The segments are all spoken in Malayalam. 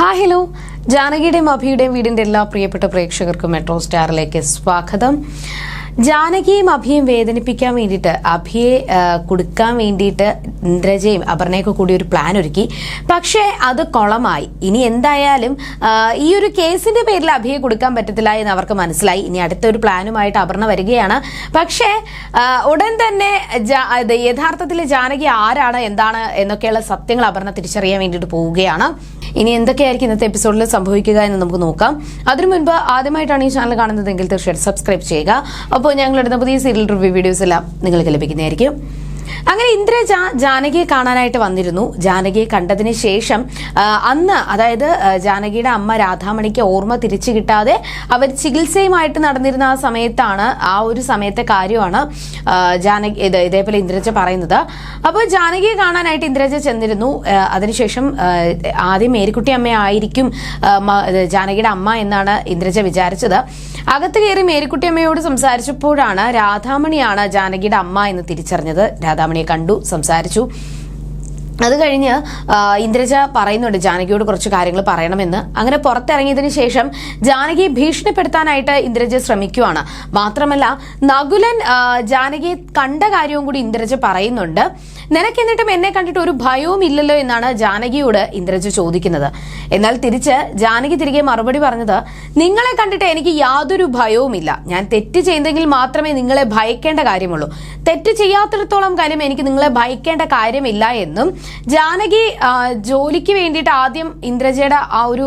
Hi hello. ജാനകിയുടെയും അഭിയുടെയും വീടിന്റെ എല്ലാ പ്രിയപ്പെട്ട പ്രേക്ഷകർക്കും മെട്രോ സ്റ്റാറിലേക്ക് സ്വാഗതം. ജാനകിയും അഭിയും വേദനിപ്പിക്കാൻ വേണ്ടിയിട്ട് അഭിയെ കൊടുക്കാൻ വേണ്ടിയിട്ട് ഇന്ദ്രജയും അപർണയൊക്കെ കൂടി ഒരു പ്ലാൻ ഒരുക്കി. പക്ഷേ അത് കൊളമായി. ഇനി എന്തായാലും ഈ ഒരു കേസിന്റെ പേരിൽ അഭിയെ കൊടുക്കാൻ പറ്റത്തില്ല എന്ന് അവർക്ക് മനസ്സിലായി. ഇനി അടുത്ത ഒരു പ്ലാനുമായിട്ട് അപർണ വരികയാണ്. പക്ഷേ ഉടൻ തന്നെ യഥാർത്ഥത്തിൽ ജാനകി ആരാണ് എന്താണ് എന്നൊക്കെയുള്ള സത്യങ്ങൾ അപർണ തിരിച്ചറിയാൻ വേണ്ടിയിട്ട് പോവുകയാണ്. ഇനി എന്തൊക്കെയായിരിക്കും ഇന്നത്തെ എപ്പിസോഡിൽ സംഭവിക്കുക എന്ന് നമുക്ക് നോക്കാം. അതിനു മുൻപ് ആദ്യമായിട്ടാണ് ഈ ചാനൽ കാണുന്നതെങ്കിൽ തീർച്ചയായിട്ടും സബ്സ്ക്രൈബ് ചെയ്യുക. അപ്പോൾ ഞങ്ങളിടുന്ന പുതിയ സീരിയൽ റിവ്യൂ വീഡിയോസ് എല്ലാം നിങ്ങൾക്ക് ലഭിക്കുന്നതായിരിക്കും. അങ്ങനെ ഇന്ദ്ര ജാ- ജാനകിയെ കാണാനായിട്ട് വന്നിരുന്നു. ജാനകിയെ കണ്ടതിന് ശേഷം അന്ന് അതായത് ജാനകിയുടെ അമ്മ രാധാമണിക്ക് ഓർമ്മ തിരിച്ചു കിട്ടാതെ അവർ ചികിത്സയുമായിട്ട് നടന്നിരുന്ന ആ സമയത്താണ് ആ ഒരു സമയത്തെ കാര്യമാണ് ജാനകി ഇത് ഇതേപോലെ ഇന്ദ്രജ പറയുന്നത്. അപ്പോൾ ജാനകിയെ കാണാനായിട്ട് ഇന്ദ്രജ ചെന്നിരുന്നു. അതിനുശേഷം ആദ്യം മേരിക്കുട്ടി അമ്മ ആയിരിക്കും ജാനകിയുടെ അമ്മ എന്നാണ് ഇന്ദ്രജ വിചാരിച്ചത്. അകത്ത് കയറി മേരിക്കുട്ടി അമ്മയോട് സംസാരിച്ചപ്പോഴാണ് രാധാമണിയാണ് ജാനകിയുടെ അമ്മ എന്ന് തിരിച്ചറിഞ്ഞത്. രാധാമണിയെ കണ്ടു സംസാരിച്ചു. അത് കഴിഞ്ഞ് ഇന്ദ്രജ പറയുന്നുണ്ട് ജാനകിയോട് കുറച്ച് കാര്യങ്ങൾ പറയണമെന്ന്. അങ്ങനെ പുറത്തിറങ്ങിയതിന് ശേഷം ജാനകിയെ ഭീഷണിപ്പെടുത്താനായിട്ട് ഇന്ദ്രജ ശ്രമിക്കുവാണ്. മാത്രമല്ല നകുലൻ ജാനകി ജാനകിയെ കണ്ട കാര്യവും കൂടി ഇന്ദ്രജ പറയുന്നുണ്ട്. നിനക്ക് എന്നിട്ടും എന്നെ കണ്ടിട്ട് ഒരു ഭയവും ഇല്ലല്ലോ എന്നാണ് ജാനകിയോട് ഇന്ദ്രജ ചോദിക്കുന്നത്. എന്നാൽ തിരിച്ച് ജാനകി തിരികെ മറുപടി പറഞ്ഞത് നിങ്ങളെ കണ്ടിട്ട് എനിക്ക് യാതൊരു ഭയവുമില്ല ഞാൻ തെറ്റ് ചെയ്തെങ്കിൽ മാത്രമേ നിങ്ങളെ ഭയക്കേണ്ട കാര്യമുള്ളൂ. തെറ്റ് ചെയ്യാത്തിടത്തോളം കാര്യം എനിക്ക് നിങ്ങളെ ഭയക്കേണ്ട കാര്യമില്ല എന്നും ജാനകി ജോലിക്ക് വേണ്ടിയിട്ട് ആദ്യം ഇന്ദ്രജയുടെ ആ ഒരു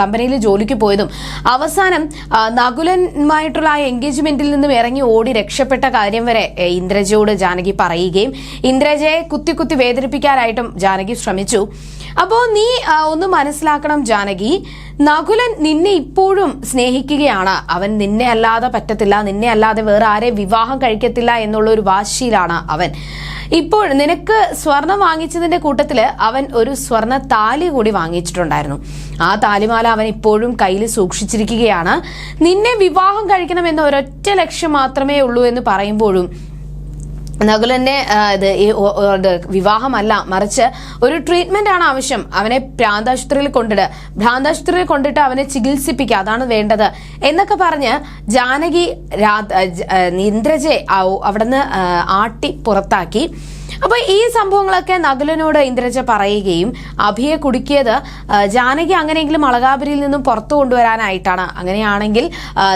കമ്പനിയിൽ ജോലിക്ക് പോയതും അവസാനം നകുലന്മായിട്ടുള്ള ആ എൻഗേജ്മെന്റിൽ നിന്നും ഇറങ്ങി ഓടി രക്ഷപ്പെട്ട കാര്യം വരെ ഇന്ദ്രജയോട് ജാനകി പറയുകയും ഇന്ദ്രജയെ കുത്തി കുത്തി വേദനിപ്പിക്കാനായിട്ടും ജാനകി ശ്രമിച്ചു. അപ്പോ നീ ഒന്ന് മനസ്സിലാക്കണം ജാനകി. നകുലൻ നിന്നെ ഇപ്പോഴും സ്നേഹിക്കുകയാണ്. അവൻ നിന്നെ അല്ലാതെ പറ്റത്തില്ല. നിന്നെ അല്ലാതെ വേറെ ആരെ വിവാഹം കഴിക്കത്തില്ല എന്നുള്ള ഒരു വാശിയിലാണ് അവൻ. ഇപ്പോൾ നിനക്ക് സ്വർണം വാങ്ങിച്ചതിന്റെ കൂട്ടത്തിൽ അവൻ ഒരു സ്വർണ താലി കൂടി വാങ്ങിച്ചിട്ടുണ്ടായിരുന്നു. ആ താലിമാല അവൻ ഇപ്പോഴും കയ്യിൽ സൂക്ഷിച്ചിരിക്കുകയാണ്. നിന്നെ വിവാഹം കഴിക്കണം എന്ന ഒരൊറ്റ ലക്ഷ്യം മാത്രമേ ഉള്ളൂ എന്ന് പറയുമ്പോഴും നകുലന്റെ ഇത് വിവാഹമല്ല മറിച്ച് ഒരു ട്രീറ്റ്മെന്റ് ആണ് ആവശ്യം. അവനെ ഭ്രാന്താശുപത്രിയിൽ കൊണ്ടിട്ട് ഭ്രാന്താശുപത്രിയിൽ കൊണ്ടിട്ട് അവനെ ചികിത്സിപ്പിക്കുക. അതാണ് വേണ്ടത്. എന്നൊക്കെ പറഞ്ഞ് ജാനകി ഇന്ദ്രജയെ അവിടുന്ന് ആട്ടി പുറത്താക്കി. അപ്പൊ ഈ സംഭവങ്ങളൊക്കെ നകുലനോട് ഇന്ദ്രജ പറയുകയും അഭിയെ കുടുക്കിയത് ജാനകി അങ്ങനെയെങ്കിലും അളകാപുരിയിൽ നിന്നും പുറത്തു കൊണ്ടുവരാനായിട്ടാണ്. അങ്ങനെയാണെങ്കിൽ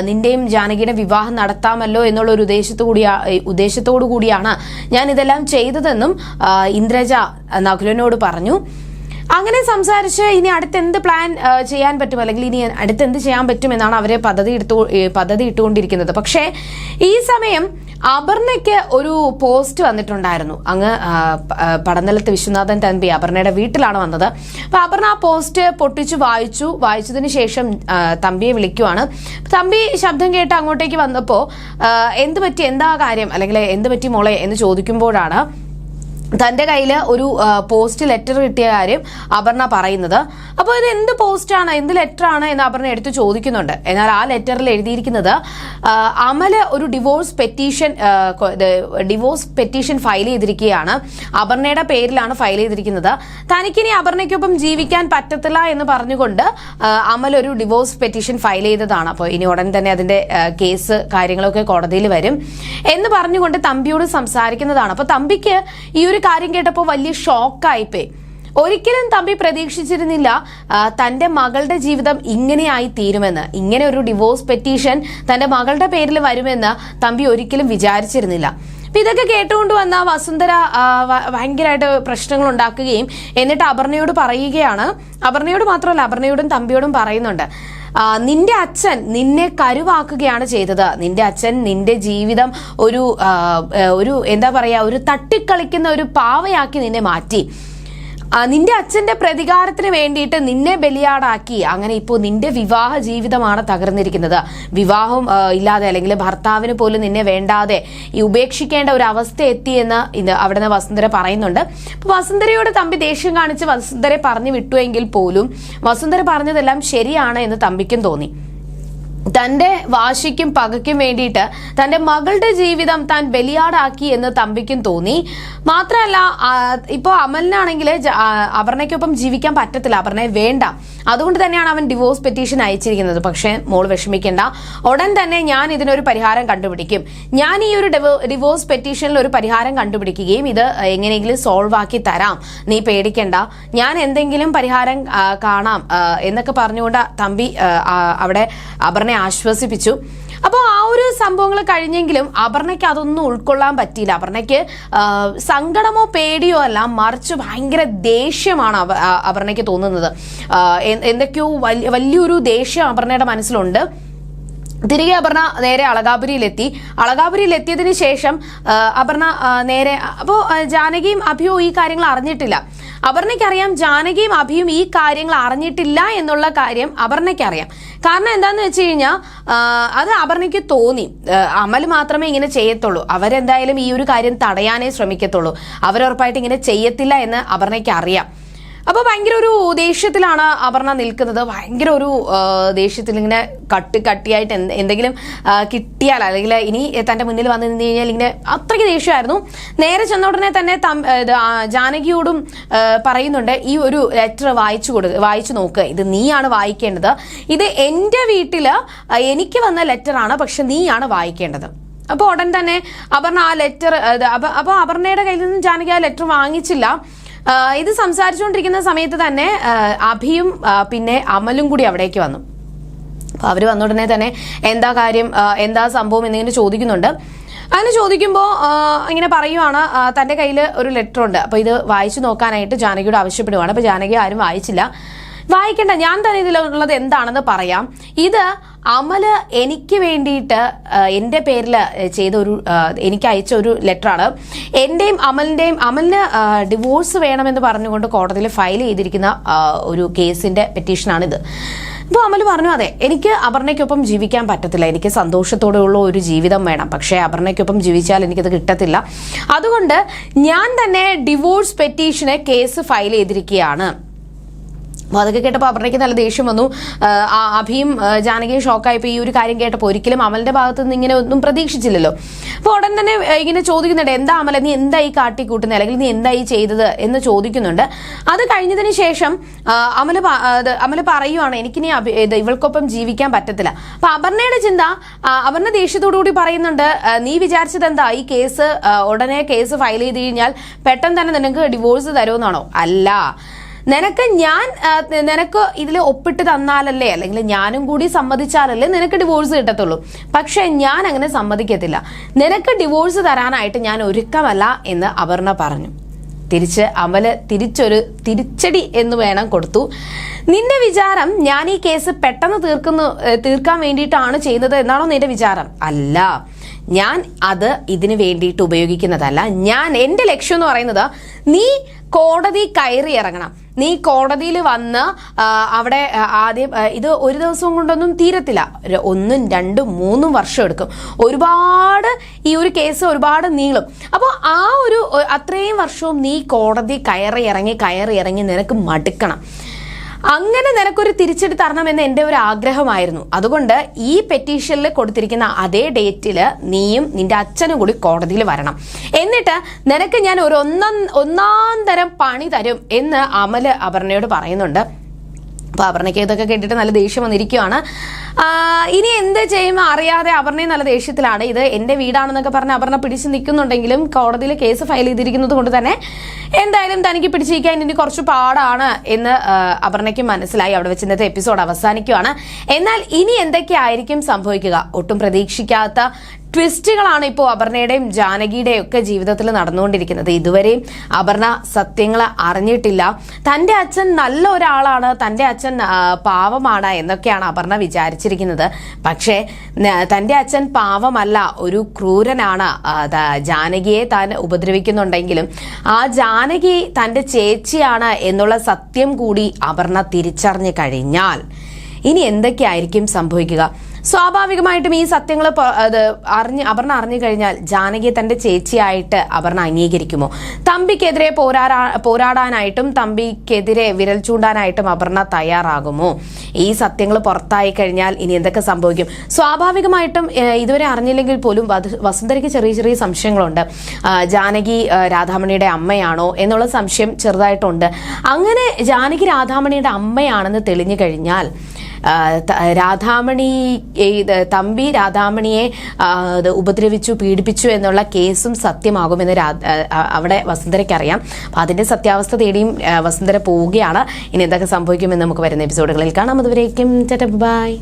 നിന്റെയും ജാനകിയുടെ വിവാഹം നടത്താമല്ലോ എന്നുള്ള ഒരു ഉദ്ദേശത്തു കൂടിയാ ഉദ്ദേശത്തോടു കൂടിയാണ് ഞാൻ ഇതെല്ലാം ചെയ്തതെന്നും ഇന്ദ്രജ നകുലനോട് പറഞ്ഞു. അങ്ങനെ സംസാരിച്ച് ഇനി അടുത്ത് എന്ത് പ്ലാൻ ചെയ്യാൻ പറ്റും? അല്ലെങ്കിൽ ഇനി അടുത്ത് എന്ത് ചെയ്യാൻ പറ്റും എന്നാണ് അവരെ പദ്ധതി എടുത്തു പദ്ധതി ഇട്ടുകൊണ്ടിരിക്കുന്നത്. പക്ഷേ ഈ സമയം അപർണയ്ക്ക് ഒരു പോസ്റ്റ് വന്നിട്ടുണ്ടായിരുന്നു. അങ്ങ് പടനിലത്ത് വിശ്വനാഥൻ തമ്പി അപർണയുടെ വീട്ടിലാണ് വന്നത്. അപ്പൊ അപർണ ആ പോസ്റ്റ് പൊട്ടിച്ചു വായിച്ചു. വായിച്ചതിന് ശേഷം തമ്പിയെ വിളിക്കുവാണ്. തമ്പി ശബ്ദം കേട്ട് അങ്ങോട്ടേക്ക് വന്നപ്പോ ആ, എന്ത് പറ്റി എന്താ കാര്യം? അല്ലെങ്കിൽ എന്ത് പറ്റി മോളെ? എന്ന് ചോദിക്കുമ്പോഴാണ് തന്റെ കയ്യിൽ ഒരു പോസ്റ്റ് ലെറ്റർ കിട്ടിയ കാര്യം അപർണ പറയുന്നത്. അപ്പോൾ ഇത് എന്ത് പോസ്റ്റാണ് എന്ത് ലെറ്ററാണ് എന്ന് അപർണ എടുത്ത് ചോദിക്കുന്നുണ്ട്. എന്നാൽ ആ ലെറ്ററിൽ എഴുതിയിരിക്കുന്നത് അമൽ ഒരു divorce petition divorce petition file ചെയ്തിരിക്കുകയാണ്. അപർണയുടെ പേരിലാണ് ഫയൽ ചെയ്തിരിക്കുന്നത്. തനിക്കിനി അപർണയ്ക്കൊപ്പം ജീവിക്കാൻ പറ്റത്തില്ല എന്ന് പറഞ്ഞുകൊണ്ട് അമൽ ഒരു ഡിവോഴ്സ് പെറ്റീഷൻ ഫയൽ ചെയ്തതാണ്. അപ്പോൾ ഇനി ഉടൻ തന്നെ അതിന്റെ കേസ് കാര്യങ്ങളൊക്കെ കോടതിയിൽ വരും എന്ന് പറഞ്ഞുകൊണ്ട് തമ്പിയോട് സംസാരിക്കുന്നതാണ്. അപ്പോൾ തമ്പിക്ക് ഈ ഒരു കാര്യം കേട്ടപ്പോൾ വലിയ ഷോക്കായിപ്പോയി. ഒരിക്കലും തമ്പി പ്രതീക്ഷിച്ചിരുന്നില്ല തന്റെ മകളുടെ ജീവിതം ഇങ്ങനെയായി തീരുമെന്ന് ഇങ്ങനെ ഒരു ഡിവോഴ്സ് പെറ്റീഷൻ തന്റെ മകളുടെ പേരിൽ വരുമെന്ന് തമ്പി ഒരിക്കലും വിചാരിച്ചിരുന്നില്ല. അപ്പൊ ഇതൊക്കെ കേട്ടുകൊണ്ട് വന്ന വസുന്ധര ഭയങ്കരമായിട്ട് പ്രശ്നങ്ങൾ ഉണ്ടാക്കുകയും എന്നിട്ട് അപർണയോട് പറയുകയാണ്. അപർണയോട് മാത്രമല്ല അപർണയോടും തമ്പിയോടും പറയുന്നുണ്ട്. നിന്റെ അച്ഛൻ നിന്നെ കരുവാക്കുകയാണ് ചെയ്തത്. നിന്റെ അച്ഛൻ നിന്റെ ജീവിതം ഒരു ഒരു എന്താ പറയാ ഒരു തട്ടിക്കളിക്കുന്ന ഒരു പാവയാക്കി നിന്നെ മാറ്റി. നിന്റെ അച്ഛന്റെ പ്രതികാരത്തിന് വേണ്ടിയിട്ട് നിന്നെ ബലിയാടാക്കി. അങ്ങനെ ഇപ്പോൾ നിന്റെ വിവാഹ ജീവിതമാണ് തകർന്നിരിക്കുന്നത്. വിവാഹം ഇല്ലാതെ അല്ലെങ്കിൽ ഭർത്താവിന് പോലും നിന്നെ വേണ്ടാതെ ഈ ഉപേക്ഷിക്കേണ്ട ഒരു അവസ്ഥ എത്തിയെന്ന് ഇത് നിന്ന് വസുന്ധര പറയുന്നുണ്ട്. അപ്പോൾ വസുന്ധരയോട് തമ്പി ദേഷ്യം കാണിച്ച് വസുന്ധരെ പറഞ്ഞു വിട്ടുവെങ്കിൽ പോലും വസുന്ധര പറഞ്ഞതെല്ലാം ശരിയാണ് എന്ന് തമ്പിക്കും തോന്നി. തന്റെ വാശിക്കും പകയ്ക്കും വേണ്ടിയിട്ട് തന്റെ മകളുടെ ജീവിതം താൻ ബലിയാടാക്കി എന്ന് തമ്പിക്കും തോന്നി. മാത്രമല്ല ഇപ്പോൾ ഇപ്പോ അമലിനാണെങ്കിൽ അപർണയ്ക്കൊപ്പം ജീവിക്കാൻ പറ്റത്തില്ല. അപർണയെ വേണ്ട. അതുകൊണ്ട് തന്നെയാണ് അവൻ ഡിവോഴ്സ് പെറ്റീഷൻ അയച്ചിരിക്കുന്നത്. പക്ഷേ മോൾ വിഷമിക്കേണ്ട. ഉടൻ തന്നെ ഞാൻ ഇതിനൊരു പരിഹാരം കണ്ടുപിടിക്കും. ഞാൻ ഈ ഒരു ഡിവോഴ്സ് പെറ്റീഷനിൽ ഒരു പരിഹാരം കണ്ടുപിടിക്കുകയും ഇത് എങ്ങനെയെങ്കിലും സോൾവ് ആക്കി തരാം. നീ പേടിക്കണ്ട. ഞാൻ എന്തെങ്കിലും പരിഹാരം കാണാം. എന്നൊക്കെ പറഞ്ഞുകൊണ്ട് തമ്പി അവിടെ അപർണയെ ആശ്വസിപ്പിച്ചു. അപ്പോൾ ആ ഒരു സംഭവങ്ങൾ കഴിഞ്ഞെങ്കിലും അപർണയ്ക്ക് അതൊന്നും ഉൾക്കൊള്ളാൻ പറ്റിയില്ല. അപർണയ്ക്ക് സങ്കടമോ പേടിയോ അല്ല മറിച്ച് ഭയങ്കര ദേഷ്യമാണ് അപർണയ്ക്ക് തോന്നുന്നത്. എന്തൊക്കെയോ വലിയൊരു ദേഷ്യം അപർണയുടെ മനസ്സിലുണ്ട്. തിരികെ അപർണ നേരെ അളകാപുരിയിലെത്തി. അളകാപുരിയിലെത്തിയതിനു ശേഷം അപർണ നേരെ അപ്പോൾ ജാനകിയും അഭിയും ഈ കാര്യങ്ങൾ അറിഞ്ഞിട്ടില്ല. അപർണയ്ക്കറിയാം ജാനകിയും അഭിയും ഈ കാര്യങ്ങൾ അറിഞ്ഞിട്ടില്ല എന്നുള്ള കാര്യം അപർണയ്ക്കറിയാം. കാരണം എന്താന്ന് വെച്ച് കഴിഞ്ഞാൽ അത് അപർണയ്ക്ക് തോന്നി. അമൽ മാത്രമേ ഇങ്ങനെ ചെയ്യത്തുള്ളൂ. അവരെന്തായാലും ഈ ഒരു കാര്യം തടയാനേ ശ്രമിക്കത്തുള്ളൂ. അവരുറപ്പായിട്ട് ഇങ്ങനെ ചെയ്യത്തില്ല എന്ന് അപർണയ്ക്ക് അറിയാം അപ്പോൾ ഭയങ്കര ഒരു ദേഷ്യത്തിലാണ് അപർണ നിൽക്കുന്നത്. ഭയങ്കര ഒരു ദേഷ്യത്തിൽ ഇങ്ങനെ കട്ടി കട്ടിയായിട്ട് എന്ത് എന്തെങ്കിലും കിട്ടിയാൽ അല്ലെങ്കിൽ ഇനി തന്റെ മുന്നിൽ വന്ന് നിന്ന് കഴിഞ്ഞാൽ ഇങ്ങനെ അത്രയ്ക്ക് ദേഷ്യമായിരുന്നു. നേരെ ചെന്ന ഉടനെ തന്നെ ജാനകിയോടും പറയുന്നുണ്ട് ഈ ഒരു ലെറ്റർ വായിച്ചു കൊടു വായിച്ചു നോക്കുക ഇത് നീയാണ് വായിക്കേണ്ടത്. ഇത് എന്റെ വീട്ടിൽ എനിക്ക് വന്ന ലെറ്ററാണ് പക്ഷെ നീയാണ് വായിക്കേണ്ടത്. അപ്പോൾ ഉടൻ തന്നെ അപർണ ആ ലെറ്റർ അപ്പോൾ അപർണയുടെ കയ്യിൽ നിന്നും ജാനകി ആ ലെറ്റർ വാങ്ങിച്ചില്ല. ഇത് സംസാരിച്ചുകൊണ്ടിരിക്കുന്ന സമയത്ത് തന്നെ അഭിയും പിന്നെ അമലും കൂടി അവിടേക്ക് വന്നു. അപ്പൊ അവർ വന്ന ഉടനെ തന്നെ എന്താ കാര്യം എന്താ സംഭവം എന്നിങ്ങനെ ചോദിക്കുന്നുണ്ട്. അങ്ങനെ ചോദിക്കുമ്പോൾ ഇങ്ങനെ പറയുവാണ് തന്റെ കയ്യിൽ ഒരു ലെറ്റർ ഉണ്ട്. അപ്പോൾ ഇത് വായിച്ചു നോക്കാനായിട്ട് ജാനകിയോട് ആവശ്യപ്പെടുവാണ്. അപ്പോൾ ജാനകി ആരും വായിച്ചില്ല. വായിക്കണ്ട ഞാൻ തന്നെ ഇതിലുള്ളത് എന്താണെന്ന് പറയാം. ഇത് അമൽ എനിക്ക് വേണ്ടിയിട്ട് എന്റെ പേരിൽ ചെയ്ത ഒരു എനിക്ക് അയച്ച ഒരു ലെറ്ററാണ്. എന്റെയും അമലിന്റെയും അമലിന് ഡിവോഴ്സ് വേണമെന്ന് പറഞ്ഞുകൊണ്ട് കോടതിയിൽ ഫയൽ ചെയ്തിരിക്കുന്ന ഒരു കേസിന്റെ പെറ്റീഷനാണിത്. അപ്പോൾ അമൽ പറഞ്ഞു അതെ എനിക്ക് അപർണയ്ക്കൊപ്പം ജീവിക്കാൻ പറ്റത്തില്ല. എനിക്ക് സന്തോഷത്തോടെയുള്ള ഒരു ജീവിതം വേണം. പക്ഷേ അപർണയ്ക്കൊപ്പം ജീവിച്ചാൽ എനിക്കത് കിട്ടത്തില്ല. അതുകൊണ്ട് ഞാൻ തന്നെ ഡിവോഴ്സ് പെറ്റീഷന് കേസ് ഫയൽ ചെയ്തിരിക്കുകയാണ്. അപ്പോൾ അതൊക്കെ കേട്ടപ്പോൾ അപർണയ്ക്ക് നല്ല ദേഷ്യം വന്നു. അഭിയും ജാനകിയും ഷോക്കായപ്പോൾ ഈ ഒരു കാര്യം കേട്ടപ്പോൾ ഒരിക്കലും അമലിന്റെ ഭാഗത്ത് നിന്ന് ഇങ്ങനെ ഒന്നും പ്രതീക്ഷിച്ചില്ലല്ലോ. അപ്പോൾ ഉടൻ തന്നെ ഇങ്ങനെ ചോദിക്കുന്നുണ്ട് എന്താ അമല നീ എന്താ ഈ കാട്ടിക്കൂട്ടുന്നത് അല്ലെങ്കിൽ നീ എന്താ ഈ ചെയ്തത്? എന്ന് ചോദിക്കുന്നുണ്ട്. അത് കഴിഞ്ഞതിന് ശേഷം അമല അമൽ പറയുവാണ് എനിക്കിനി ഇത് ഇവൾക്കൊപ്പം ജീവിക്കാൻ പറ്റത്തില്ല. അപ്പൊ അപർണയുടെ ചിന്ത അപർണ ദേഷ്യത്തോടു കൂടി പറയുന്നുണ്ട് നീ വിചാരിച്ചത് എന്താ? ഈ കേസ് ഉടനെ കേസ് ഫയൽ ചെയ്ത് കഴിഞ്ഞാൽ പെട്ടെന്ന് തന്നെ നിനക്ക് ഡിവോഴ്സ് തരുമെന്നാണോ? അല്ല. നിനക്ക് ഞാൻ നിനക്ക് ഇതിൽ ഒപ്പിട്ട് തന്നാലല്ലേ? അല്ലെങ്കിൽ ഞാനും കൂടി സമ്മതിച്ചാലല്ലേ നിനക്ക് ഡിവോഴ്സ് കിട്ടത്തുള്ളൂ. പക്ഷെ ഞാൻ അങ്ങനെ സമ്മതിക്കത്തില്ല. നിനക്ക് ഡിവോഴ്സ് തരാനായിട്ട് ഞാൻ ഒരുക്കമല്ല എന്ന് അപർണ പറഞ്ഞു. തിരിച്ച് അമൽ തിരിച്ചൊരു തിരിച്ചടി എന്ന് വേണം കൊടുത്തു. നിന്റെ വിചാരം ഞാൻ ഈ കേസ് പെട്ടെന്ന് തീർക്കുന്നു തീർക്കാൻ വേണ്ടിയിട്ടാണ് ചെയ്യുന്നത് എന്നാണോ നിന്റെ വിചാരം? അല്ല. ഞാൻ അത് ഇതിന് വേണ്ടിയിട്ട് ഉപയോഗിക്കുന്നതല്ല. ഞാൻ എന്റെ ലക്ഷ്യം എന്ന് പറയുന്നത് നീ കോടതി കയറി ഇറങ്ങണം. നീ കോടതിയിൽ വന്ന് അവിടെ ആദ്യം ഇത് ഒരു ദിവസം കൊണ്ടൊന്നും തീരത്തില്ല. ഒന്നും രണ്ടും മൂന്നും വർഷം എടുക്കും. ഒരുപാട് ഈ ഒരു കേസ് ഒരുപാട് നീളും. അപ്പോൾ ആ ഒരു അത്രയും വർഷവും നീ കോടതി കയറി ഇറങ്ങി കയറി ഇറങ്ങി നിനക്ക് മടുക്കണം. അങ്ങനെ നിനക്കൊരു തിരിച്ചടി തരണമെന്ന് എന്റെ ഒരു ആഗ്രഹമായിരുന്നു. അതുകൊണ്ട് ഈ പെറ്റീഷനിൽ കൊടുത്തിരിക്കുന്ന അതേ ഡേറ്റിൽ നീയും നിന്റെ അച്ഛനും കൂടി കോടതിയിൽ വരണം. എന്നിട്ട് നിനക്ക് ഞാൻ ഒരു ഒന്നാം ഒന്നാം തരം പണി തരും എന്ന് അമൽ അപർണയോട് പറയുന്നുണ്ട്. അപ്പൊ അപർണയ്ക്ക് ഇതൊക്കെ കേട്ടിട്ട് നല്ല ദേഷ്യം വന്നിരിക്കുകയാണ് ഇനി എന്ത് ചെയ്യുമ്പോൾ അറിയാതെ അപർണയും നല്ല ദേഷ്യത്തിലാണ്. ഇത് എന്റെ വീടാണെന്നൊക്കെ പറഞ്ഞ് അപർണ പിടിച്ച് നിൽക്കുന്നുണ്ടെങ്കിലും കോടതിയിൽ കേസ് ഫയൽ ചെയ്തിരിക്കുന്നത് കൊണ്ട് തന്നെ എന്തായാലും തനിക്ക് പിടിച്ചിരിക്കാൻ ഇനി കുറച്ച് പാടാണ് എന്ന് അവർണയ്ക്ക് മനസ്സിലായി. അവിടെ വെച്ച് ഇന്നത്തെ എപ്പിസോഡ് അവസാനിക്കുകയാണ് എന്നാൽ ഇനി എന്തൊക്കെയായിരിക്കും സംഭവിക്കുക? ഒട്ടും പ്രതീക്ഷിക്കാത്ത ട്വിസ്റ്റുകളാണ് ഇപ്പോൾ അപർണയുടെയും ജാനകിയുടെയും ഒക്കെ ജീവിതത്തിൽ നടന്നുകൊണ്ടിരിക്കുന്നത്. ഇതുവരെയും അപർണ സത്യങ്ങൾ അറിഞ്ഞിട്ടില്ല. തന്റെ അച്ഛൻ നല്ല ഒരാളാണ് തന്റെ അച്ഛൻ പാവമാണ് എന്നൊക്കെയാണ് അപർണ വിചാരിച്ചിരിക്കുന്നത്. പക്ഷേ തന്റെ അച്ഛൻ പാവമല്ല ഒരു ക്രൂരനാണ്. ജാനകിയെ താൻ ഉപദ്രവിക്കുന്നുണ്ടെങ്കിലും ആ ജാനകി തന്റെ ചേച്ചിയാണ് എന്നുള്ള സത്യം കൂടി അപർണ തിരിച്ചറിഞ്ഞു കഴിഞ്ഞാൽ ഇനി എന്തൊക്കെയായിരിക്കും സംഭവിക്കുക? സ്വാഭാവികമായിട്ടും ഈ സത്യങ്ങൾ അത് അറിഞ്ഞ് അപർണ അറിഞ്ഞു കഴിഞ്ഞാൽ ജാനകിയെ തന്റെ ചേച്ചിയായിട്ട് അപർണ അംഗീകരിക്കുമോ? തമ്പിക്കെതിരെ പോരാടാ പോരാടാനായിട്ടും തമ്പിക്കെതിരെ വിരൽ ചൂണ്ടാനായിട്ടും അപർണ തയ്യാറാകുമോ? ഈ സത്യങ്ങൾ പുറത്തായി കഴിഞ്ഞാൽ ഇനി എന്തൊക്കെ സംഭവിക്കും? സ്വാഭാവികമായിട്ടും ഇതുവരെ അറിഞ്ഞില്ലെങ്കിൽ പോലും വസുന്ധരയ്ക്ക് ചെറിയ ചെറിയ സംശയങ്ങളുണ്ട്. ജാനകി രാധാമണിയുടെ അമ്മയാണോ എന്നുള്ള സംശയം ചെറുതായിട്ടുണ്ട്. അങ്ങനെ ജാനകി രാധാമണിയുടെ അമ്മയാണെന്ന് തെളിഞ്ഞു കഴിഞ്ഞാൽ രാധാമണി തമ്പി രാധാമണിയെ ഉപദ്രവിച്ചു പീഡിപ്പിച്ചു എന്നുള്ള കേസും സത്യമാകുമെന്ന് അവിടെ വസുന്ധരയ്ക്ക് അറിയാം. അപ്പൊ അതിന്റെ സത്യാവസ്ഥ തേടിയും വസുന്ധര പോവുകയാണ്. ഇനി എന്തൊക്കെ സംഭവിക്കുമെന്ന് നമുക്ക് വരുന്ന എപ്പിസോഡുകളിൽ കാണാം. അതുവരേക്കും ചേട്ടാ ബൈ.